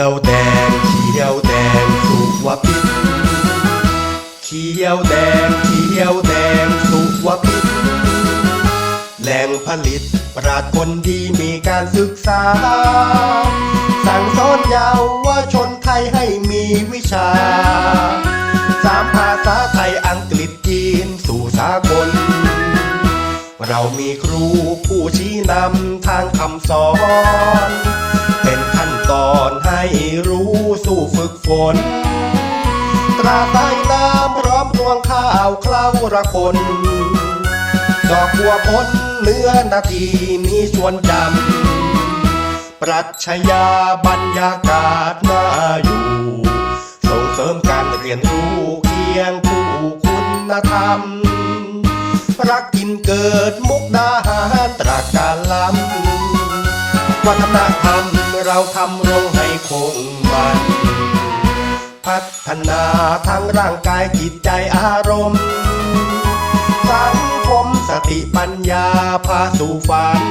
ยวแดงเขียวแดงสุวพิษเขียวแดงเขียวแดงสุวพิษแหล่งผลิตปราดคนดีมีการศึกษา สั่งสอนเยาวว่าชนไทยให้มีวิชา สามภาษาไทยอังกฤษจีนสู่สากล เรามีครูผู้ชี้นำทางคำสอน อมรวงข้าวเคล้าระคนดอกบัวพ้นเนื้อนาทีมีชวนจำ ปรัชญาบรรยากาศน่าอยู่ ส่งเสริมการเรียนรู้เคียงคู่คุณธรรม รักกินเกิดมุกดาหารตรากการล้ำวัฒนธรรมเราทำรงให้คงมัน พัฒนาทั้งร่างกายจิตใจอารมณ์สังคมสติปัญญาพาสู่ฝัน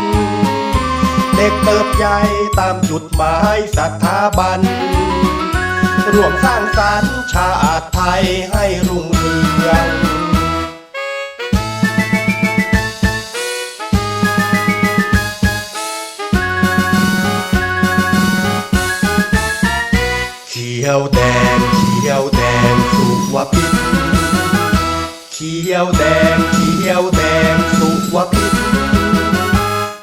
เด็กเติบใหญ่ตามจุดหมายสถาบันร่วมสร้างสรรค์ชาติไทยให้รุ่งเรืองเขียว ขียวแดงเขียวแดงสุวพิษ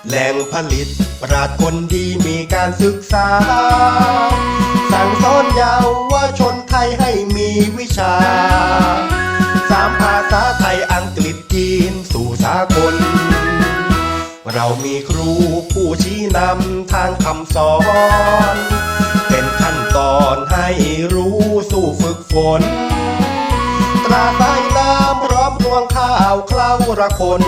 แหล่งผลิตปราดคนดีมีการศึกษา สั่งสอนเยาวว่าชนไทยให้มีวิชา สามภาษาไทยอังกฤษจีนสู่สากล เรามีครูผู้ชี้นำทางคำสอน เป็นขั้นตอนให้รู้สู่ฝึกฝนตรา ละคน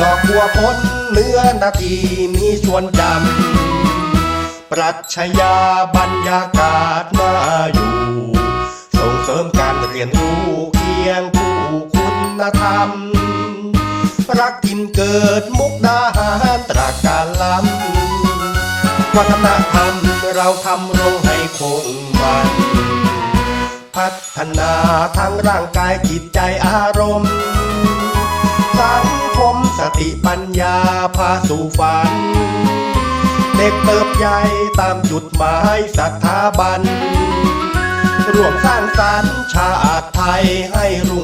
ดอกบัวพ้นเนื้อนาทีมีชวนจำ ปรัชญาบรรยากาศน่าอยู่ ส่งเสริมการเรียนรู้เคียงคู่คุณธรรม รักกินเกิดมุกดาหารตรากการล้ำวัฒนธรรมเราทำรงให้คงมันพัฒนาทั้งร่างกายจิตใจอารมณ์ ติปัญญาพาสู่ฝัน เด็กเติบใหญ่ตามจุดหมายสถาบัน ร่วมสร้างสรรค์ชาติไทยให้รุ